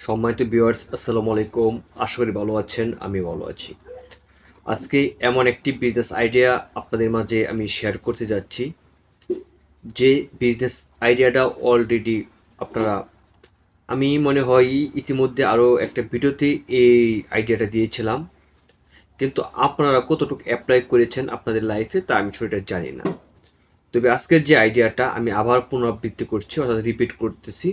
সম্মানিত ভিউয়ার্স আসসালামু আলাইকুম। আশা করি ভালো আছেন, আমি ভালো আছি। আজকে এমন একটি বিজনেস আইডিয়া আপনাদের মাঝে আমি শেয়ার করতে যাচ্ছি। যে বিজনেস আইডিয়াটা অলরেডি আপনারা, আমি মনে হয় ইতিমধ্যে আরও একটা ভিডিওতে এই আইডিয়াটা দিয়েছিলাম। কিন্তু আপনারা কতটুকু অ্যাপ্লাই করেছেন আপনাদের লাইফে তা আমি সেটা জানি না। তবে আজকের যে আইডিয়াটা আমি আবার পুনরাবৃত্তি করছি, অর্থাৎ রিপিট করতেছি।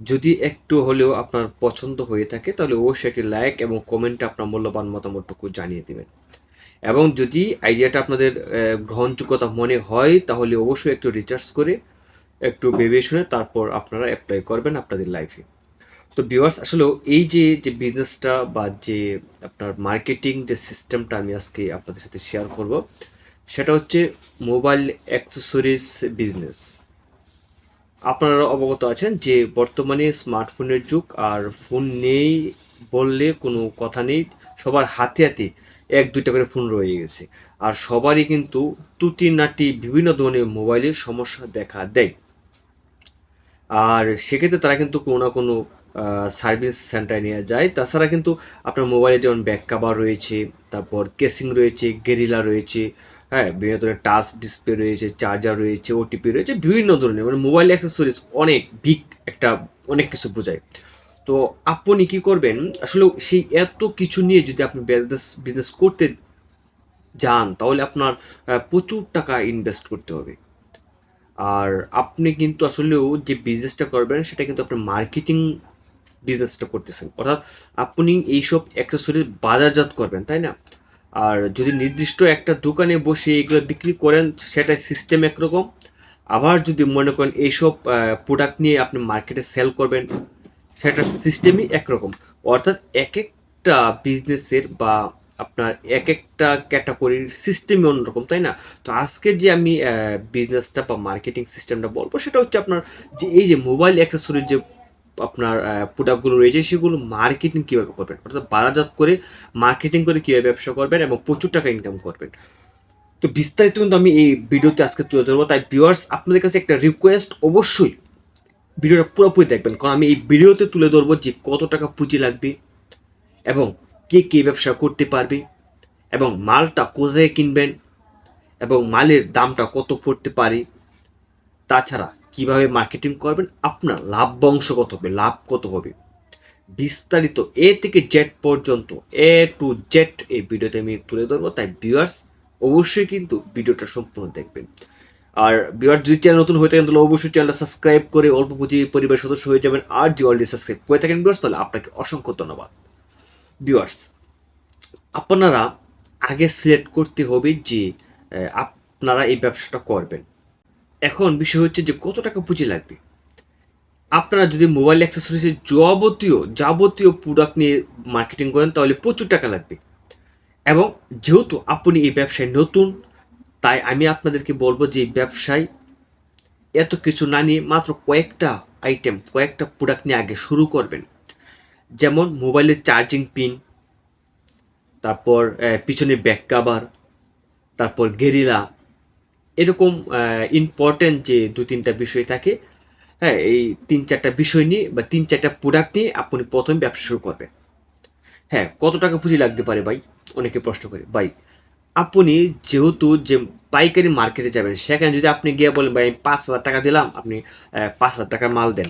যদি একটু হলেও আপনার পছন্দ হয়ে থাকে, তাহলে অবশ্যই একটি লাইক এবং কমেন্টে আপনার মূল্যবান মতামতটুকু জানিয়ে দেবেন। এবং যদি আইডিয়াটা আপনাদের গ্রহণযোগ্যতা মনে হয়, তাহলে অবশ্যই একটু রিচার্জ করে, একটু ভেবে শুনে তারপর আপনারা অ্যাপ্লাই করবেন আপনাদের লাইফে তো ভিউয়ার্স আসলে এই যে যে বিজনেসটা বা যে আপনার মার্কেটিং যে সিস্টেমটা আমি আজকে আপনাদের সাথে শেয়ার করব, সেটা হচ্ছে মোবাইল অ্যাক্সেসরিজ বিজনেস আপনারা অবগত আছেন যে বর্তমানে স্মার্টফোনের যুগ আর ফোন নেই বললে কোনো কথা নেই। সবার হাতে হাতে এক দুইটা করে ফোন রয়ে গেছে। আর সবারই কিন্তু তুটি নাটি বিভিন্ন ধরনের মোবাইলের সমস্যা দেখা দেয়। আর সেক্ষেত্রে তারা কিন্তু কোনো না কোনো সার্ভিস সেন্টারে নিয়ে যায়। তাছাড়া কিন্তু আপনার মোবাইলে যেমন ব্যাক কাভার রয়েছে, তারপর কেসিং রয়েছে, গেরিলা রয়েছে হ্যাঁ বিভিন্ন ধরনের টাচ ডিসপ্লে রয়েছে চার্জার রয়েছে ওটিপি রয়েছে, বিভিন্ন ধরনের মানে মোবাইল অ্যাক্সেসরিজ অনেক বিগ একটা, অনেক কিছু বোঝায়। তো আপনি কি করবেন? আসলে সেই এত কিছু নিয়ে যদি আপনি বিজনেস বিজনেস করতে যান, তাহলে আপনার প্রচুর টাকা ইনভেস্ট করতে হবে। আর আপনি কিন্তু আসলেও যে বিজনেসটা করবেন, সেটা কিন্তু আপনার মার্কেটিং বিজনেসটা করতেছেন। অর্থাৎ আপনি এইসব অ্যাক্সেসরিজ বাজারজাত করবেন, তাই না? আর যদি নির্দিষ্ট একটা দোকানে বসে এগুলো বিক্রি করেন সেটা সিস্টেম একরকম। আবার যদি মনে করেন এইসব প্রোডাক্ট নিয়ে আপনি মার্কেটে সেল করবেন, সেটার সিস্টেমই একরকম। অর্থাৎ এক একটা বিজনেসের বা আপনার এক একটা ক্যাটাগরির সিস্টেমই অন্যরকম, তাই না? তো আজকে যে আমি বিজনেসটা বা মার্কেটিং সিস্টেমটা বলব, সেটা হচ্ছে আপনার যে এই যে মোবাইল অ্যাক্সেসরির যে আপনার প্রোডাক্টগুলো রয়েছে, সেগুলো মার্কেটিং কীভাবে করবেন? অর্থাৎ বাজারজাত করে মার্কেটিং করে কীভাবে ব্যবসা করবেন এবং প্রচুর টাকা ইনকাম করবেন। তো বিস্তারিত কিন্তু আমি এই ভিডিওতে আজকে তুলে ধরবো। তাই ভিউয়ার্স আপনাদের কাছে একটা রিকোয়েস্ট অবশ্যই ভিডিওটা পুরোপুরি দেখবেন। কারণ আমি এই ভিডিওতে তুলে ধরবো যে কত টাকা পুঁজি লাগবে এবং কে কে ব্যবসা করতে পারবে এবং মালটা কোথায় কিনবেন এবং মালের দামটা কত পড়তে পারে, তাছাড়া কীভাবে মার্কেটিং করবেন, আপনার লাভ বংশ কত হবে, লাভ কত হবে। বিস্তারিত এ থেকে জেড পর্যন্ত এ টু জেড এই ভিডিওতে আমি তুলে ধরবো, তাই ভিউয়ার্স অবশ্যই কিন্তু ভিডিওটা সম্পূর্ণ দেখবেন। আর ভিউয়ার যদি চ্যানেল নতুন হয়ে থাকেন, তাহলে অবশ্যই চ্যানেলটা সাবস্ক্রাইব করে অল্প পুঁজি পরিবারের সদস্য হয়ে যাবেন। আর যে অলরেডি সাবস্ক্রাইব করে থাকেন ভিউয়ার্স তাহলে আপনাকে অসংখ্য ধন্যবাদ। ভিউয়ার্স আপনারা আগে সিলেক্ট করতে হবে যে আপনারা এই ব্যবসাটা করবেন। এখন বিষয় হচ্ছে যে কত টাকা পুঁজি লাগবে? আপনারা যদি মোবাইল অ্যাক্সেসরিজের যাবতীয় যাবতীয় প্রোডাক্ট নিয়ে মার্কেটিং করেন, তাহলে প্রচুর টাকা লাগবে। এবং যেহেতু আপনি এই ব্যবসায় নতুন, তাই আমি আপনাদেরকে বলব যে ব্যবসায় এত কিছু না নিয়ে মাত্র কয়েকটা আইটেম কয়েকটা প্রোডাক্ট নিয়ে আগে শুরু করবেন। যেমন মোবাইলের চার্জিং পিন তারপর পিছনে ব্যাক কাভার তারপর গেরিলা এরকম ইম্পর্টেন্ট যে দু তিনটা বিষয় থাকে হ্যাঁ এই তিন চারটা বিষয় নিয়ে বা তিন চারটা প্রোডাক্ট নিয়ে আপনি প্রথম ব্যবসা শুরু করবেন। হ্যাঁ কত টাকা পুঁজি লাগতে পারে ভাই? অনেকে প্রশ্ন করে, ভাই, আপনি যেহেতু যে পাইকারি মার্কেটে যাবেন, সেখানে যদি আপনি গিয়ে বলেন, ভাই, আমি পাঁচ হাজার টাকা দিলাম, আপনি পাঁচ হাজার টাকা মাল দেন।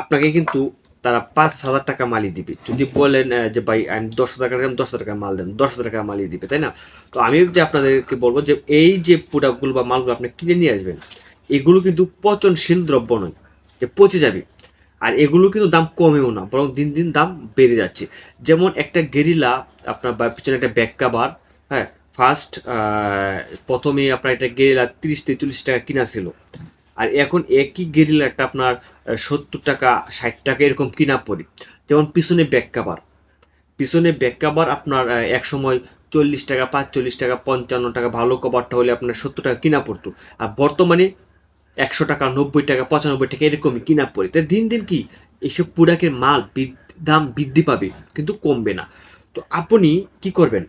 আপনাকে কিন্তু তারা পাঁচ হাজার টাকা মালই দিবে। যদি বলেন যে ভাই, আমি দশ হাজার টাকা দিলাম দশ হাজার টাকা মাল দেন, দশ হাজার টাকা মালই দিবে, তাই না? তো আমি যে আপনাদেরকে বলব যে এই যে প্রোডাক্টগুলো বা মালগুলো আপনি কিনে নিয়ে আসবেন, এগুলো কিন্তু পচনশীল দ্রব্য নয়, যে পচে যাবে। আর এগুলো কিন্তু দাম কমেও না, বরং দিন দিন দাম বেড়ে যাচ্ছে। যেমন একটা গেরিলা, আপনার পিছনে একটা ব্যাক কাভার হ্যাঁ ফার্স্ট প্রথমে আপনার এটা গেরিলা তিরিশ থেকে চল্লিশ টাকা কিনা ছিল। আর এখন একই গেরিলাটা আপনার সত্তর টাকা ষাট টাকা এরকম কিনা পড়ে। যেমন পিছনে ব্যাক কাভার পিছনে ব্যাক কাভার আপনার আহ, এক সময় চল্লিশ টাকা পাঁচচল্লিশ টাকা পঞ্চান্ন টাকা ভালো কভারটা হলে আপনার সত্তর টাকা কিনা পড়তো। আর বর্তমানে একশো টাকা নব্বই টাকা পঁচানব্বই টাকা এরকমই কিনা পড়ে। তাই দিন দিন কি এইসব প্রোডাক্টের মাল দাম বৃদ্ধি পাবে কিন্তু কমবে না। তো আপনি কি করবেন?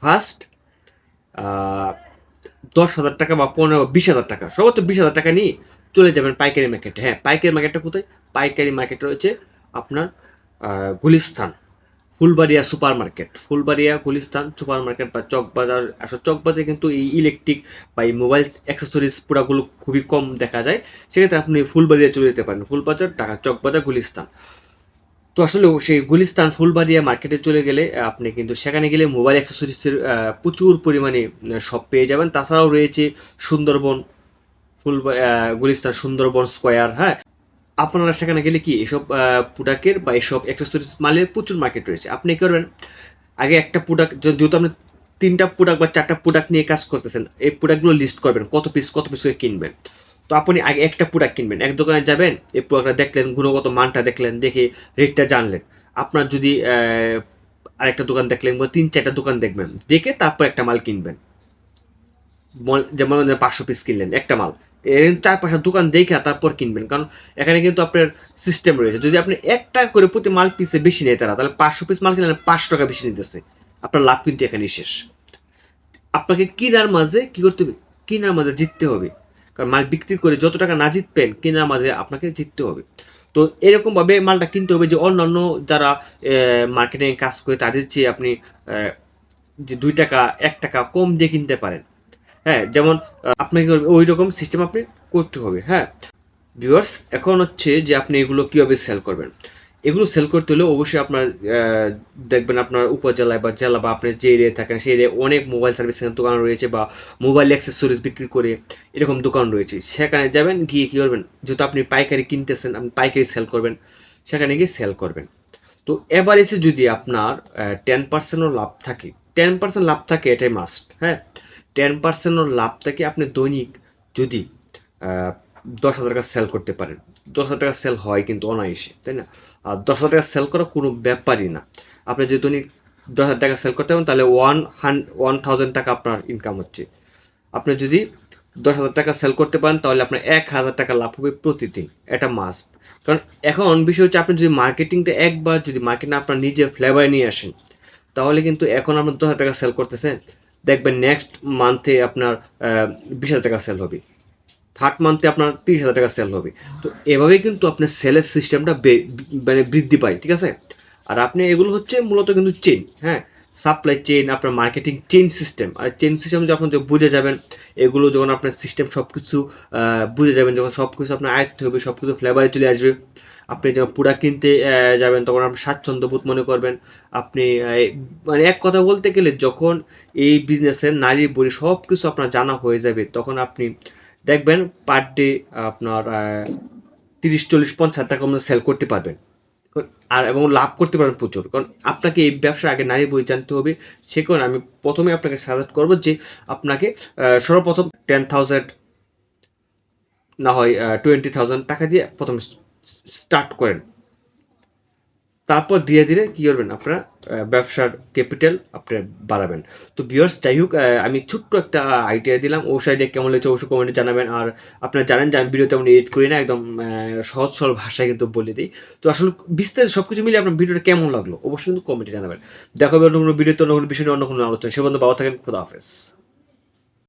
ফার্স্ট দশ হাজার টাকা বা পনেরো, বিশ হাজার টাকা, সর্বোচ্চ বিশ হাজার টাকা নিয়ে চলে যাবেন পাইকারি মার্কেটে হ্যাঁ পাইকারি মার্কেটটা কোথায়? পাইকারি মার্কেট রয়েছে আপনার Gulistan Fulbaria super market Fulbaria, Gulistan super market বা চকবাজার, আসলে চকবাজারে কিন্তু এই ইলেকট্রিক বা এই মোবাইল অ্যাক্সেসরিজ প্রোডাক্টগুলো খুবই কম দেখা যায়। সেক্ষেত্রে আপনি ফুলবাড়িয়া চলে যেতে পারেন। ফুলবাজার, ঢাকা, চকবাজার, গুলিস্তান। তো আসলে সেই গুলিস্তান ফুলবাড়িয়া মার্কেটে চলে গেলে আপনি কিন্তু সেখানে গেলে মোবাইল অ্যাক্সেসরিজের প্রচুর পরিমাণে সব পেয়ে যাবেন। তাছাড়াও রয়েছে সুন্দরবন ফুল গুলিস্তান সুন্দরবন স্কোয়ার হ্যাঁ? আপনারা সেখানে গেলে কি এসব প্রোডাক্টের বা এসব অ্যাক্সেসরিজ মালের প্রচুর মার্কেট রয়েছে। আপনি কি করবেন? আগে একটা প্রোডাক্ট যেহেতু আপনি তিনটা প্রোডাক্ট বা চারটা প্রোডাক্ট নিয়ে কাজ করতেছেন, এই প্রোডাক্টগুলো লিস্ট করবেন, কত পিস কত পিস করে কিনবেন। তো আপনি আগে একটা প্রোডাক্ট কিনবেন। এক দোকানে যাবেন, এই প্রোডাক্টটা দেখলেন, গুণগত মানটা দেখলেন, দেখে রেটটা জানলেন। আপনার যদি আরেকটা দোকান দেখলেন বা তিন চারটা দোকান দেখবেন, দেখে তারপর একটা মাল কিনবেন। যেমন পাঁচশো পিস কিনলেন, একটা মাল। চার পাঁচটা দোকান দেখে তারপর কিনবেন, কারণ এখানে কিন্তু আপনার সিস্টেম রয়েছে। যদি আপনি এক টাকা করে প্রতি মাল পিসে বেশি নেয় তারা, তাহলে পাঁচশো পিস মাল কিনলে পাঁচশো টাকা বেশি নিতেছে। আপনার লাভ কিন্তু এখানেই শেষ। আপনাকে কিনার মাঝে কি করতে হবে? কিনার মাঝে জিততে হবে। কারণ মাল বিক্রি করে যত টাকা না জিতবেন, কেনার মাঝে আপনাকে জিততে হবে। তো এরকমভাবে মালটা কিনতে হবে যে অন্যান্য যারা মার্কেটিং কাজ করে, তাদের চেয়ে আপনি যে দুই টাকা, এক টাকা কম দিয়ে কিনতে পারেন। হ্যাঁ যেমন আপনাকে ওই রকম সিস্টেম আপনি করতে হবে হ্যাঁ। ভিউয়ার্স এখন হচ্ছে যে আপনি এগুলো কীভাবে সেল করবেন? এগুলো সেল করতে হলে অবশ্যই আপনার দেখবেন আপনার উপজেলায় বা জেলা বা আপনি যে এরিয়ায় থাকেন, সেই এরিয়ায় অনেক মোবাইল সার্ভিসিং দোকান রয়েছে বা মোবাইল অ্যাক্সেসরিজ বিক্রি করে এরকম দোকান রয়েছে। সেখানে যাবেন, গিয়ে কী করবেন? যেহেতু আপনি পাইকারি কিনতেছেন, আপনি পাইকারি সেল করবেন, সেখানে গিয়ে সেল করবেন। তো এভারেজে যদি আপনার টেন পার্সেন্টও লাভ থাকে টেন পার্সেন্ট লাভ থাকে এটাই মাস্ট হ্যাঁ? টেন পার্সেন্টও লাভ থাকে আপনি দৈনিক যদি দশ হাজার টাকা সেল করতে পারেন। দশ হাজার টাকা সেল হয় কিন্তু অনায়াসে, তাই না? দশ হাজার টাকা সেল করা কোনো ব্যাপারই না। আপনি যদি দৈনিক দশ হাজার টাকা সেল করতে পারেন, তাহলে ওয়ান হান ওয়ান থাউজেন্ড টাকা আপনার ইনকাম হচ্ছে। আপনি যদি দশ হাজার টাকা সেল করতে পারেন, তাহলে আপনার এক হাজার টাকা লাভ হবে প্রতিদিন। এটা মাস্ট কারণ এখন বিষয় হচ্ছে, আপনি যদি মার্কেটিংটা একবার যদি মার্কেটিং আপনার নিজের ফ্লেভারে নিয়ে আসেন, তাহলে কিন্তু এখন আপনার দশ হাজার টাকা সেল করতেছেন, দেখবেন নেক্সট মান্থে আপনার বিশ হাজার টাকা সেল হবে। থার্ড মান্থে আপনার তিরিশ হাজার টাকা সেল হবে। তো এভাবেই কিন্তু আপনার সেলের সিস্টেমটা মানে বৃদ্ধি পায়, ঠিক আছে? আর আপনি এগুলো হচ্ছে মূলত কিন্তু চেন হ্যাঁ? সাপ্লাই চেন আপনার মার্কেটিং চেন সিস্টেম আর চেন সিস্টেম যখন বুঝে যাবেন, এগুলো যখন আপনার সিস্টেম সব কিছু বুঝে যাবেন, যখন সব কিছু আপনার আয়ত্ত হবে সব কিছু ফ্লেভারে চলে আসবে, আপনি যখন পুরা কিনতে যাবেন, তখন আপনি স্বাচ্ছন্দ্য বোধ মনে করবেন। আপনি মানে এক কথা বলতে গেলে যখন এই বিজনেসের নারী বড়ি সব কিছু আপনার জানা হয়ে যাবে, তখন আপনি দেখবেন পার ডে আপনার তিরিশ, চল্লিশ, পঞ্চাশ টাকা আপনার সেল করতে পারবেন। আর এবং লাভ করতে পারবেন প্রচুর। কারণ আপনাকে এই ব্যবসার আগে নারী বই জানতে হবে। সে কারণে আমি প্রথমে আপনাকে সাজেস্ট করব যে আপনাকে সর্বপ্রথম টেন থাউজেন্ড না হয় টোয়েন্টি থাউজেন্ড টাকা দিয়ে প্রথম স্টার্ট করেন। তারপর ধীরে ধীরে কী করবেন আপনার? ব্যবসার ক্যাপিটাল আপনার বাড়াবেন। তো বিয়ার্স যাই হোক আমি ছোট্ট একটা আইডিয়া দিলাম। ও সাইডে কেমন লেগেছে অবশ্যই কমেন্টে জানাবেন। আর আপনারা জানেন যে আমি ভিডিও তেমন এডিট করি না, একদম সহজ সরল ভাষায় কিন্তু বলে দিই। তো আসলে বিস্তারিত সব কিছু মিলে আপনার ভিডিওটা কেমন লাগল? অবশ্যই কিন্তু কমেন্টে জানাবেন। দেখা হবে অন্য কোনো ভিডিওতে অন্য কোনো বিষয় নিয়ে, অন্য কোনো আলোচনা সে বন্ধু বাবা থাকেন। খোদা হাফেজ।